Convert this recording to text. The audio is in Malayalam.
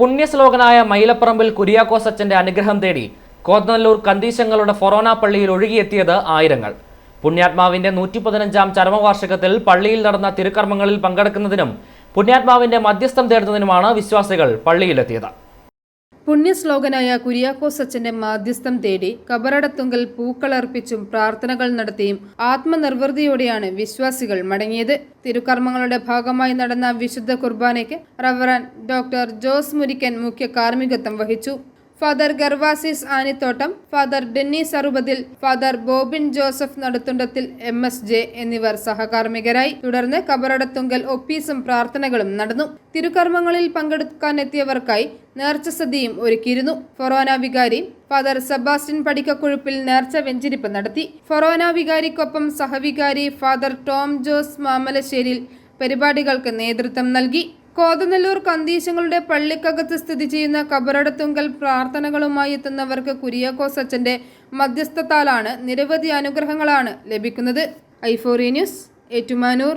പുണ്യശ്ലോകനായ മൈലപ്പറമ്പിൽ കുര്യാക്കോസ് അച്ഛന്റെ അനുഗ്രഹം തേടി കോതനല്ലൂർ കന്തീശങ്ങളുടെ ഫൊറോന പള്ളിയിൽ ഒഴുകിയെത്തിയത് ആയിരങ്ങൾ. പുണ്യാത്മാവിന്റെ നൂറ്റി പതിനഞ്ചാം ചരമവാർഷികത്തിൽ പള്ളിയിൽ നടന്ന തിരുക്കർമ്മങ്ങളിൽ പങ്കെടുക്കുന്നതിനും പുണ്യാത്മാവിന്റെ മധ്യസ്ഥം തേടുന്നതിനുമാണ് വിശ്വാസികൾ പള്ളിയിലെത്തിയത്. പുണ്യശ്ലോകനായ കുര്യാക്കോസ് അച്ഛന്റെ മാധ്യസ്ഥം തേടി കബറടത്തുങ്കൽ പൂക്കളർപ്പിച്ചും പ്രാർത്ഥനകൾ നടത്തിയും ആത്മനിർവൃതിയോടെയാണ് വിശ്വാസികൾ മടങ്ങിയത്. തിരുക്കർമ്മങ്ങളുടെ ഭാഗമായി നടന്ന വിശുദ്ധ കുർബാനയ്ക്ക് റവറൻ ഡോക്ടർ ജോസ് മുരിക്കൻ മുഖ്യ കാർമ്മികത്വം വഹിച്ചു. Father Gervasis Anithottam father Denny Arupathil father Bobin Joseph Naduthundathil M S J എന്നിവർ സഹകാർമികരായി തുടർന്ന് കബറടത്തുങ്കൽ ഒപ്പീസും പ്രാർത്ഥനകളും നടന്നു. തിരുക്കർമ്മങ്ങളിൽ നേർച്ച സദ്യയും ഒരുക്കിയിരുന്നു. ഫൊറോന വികാരി ഫാദർ സെബാസ്റ്റ്യൻ പടിക്കക്കുഴുപ്പിൽ നേർച്ച വെഞ്ചിരിപ്പ് നടത്തി. ഫൊറോന വികാരിക്കൊപ്പം സഹവികാരി ഫാദർ ടോം ജോസ് മാമലശ്ശേരിയിൽ പരിപാടികൾക്ക് നേതൃത്വം നൽകി. കോതനല്ലൂർ കന്തീശങ്ങളുടെ പള്ളിക്കകത്ത് സ്ഥിതി ചെയ്യുന്ന കബറടത്തുങ്കൽ പ്രാർത്ഥനകളുമായി എത്തുന്നവർക്ക് കുര്യാക്കോസ് അച്ഛന്റെ മധ്യസ്ഥത്താലാണ് നിരവധി അനുഗ്രഹങ്ങളാണ് ലഭിക്കുന്നത്. ഐഫോറി ന്യൂസ് ഏറ്റുമാനൂർ.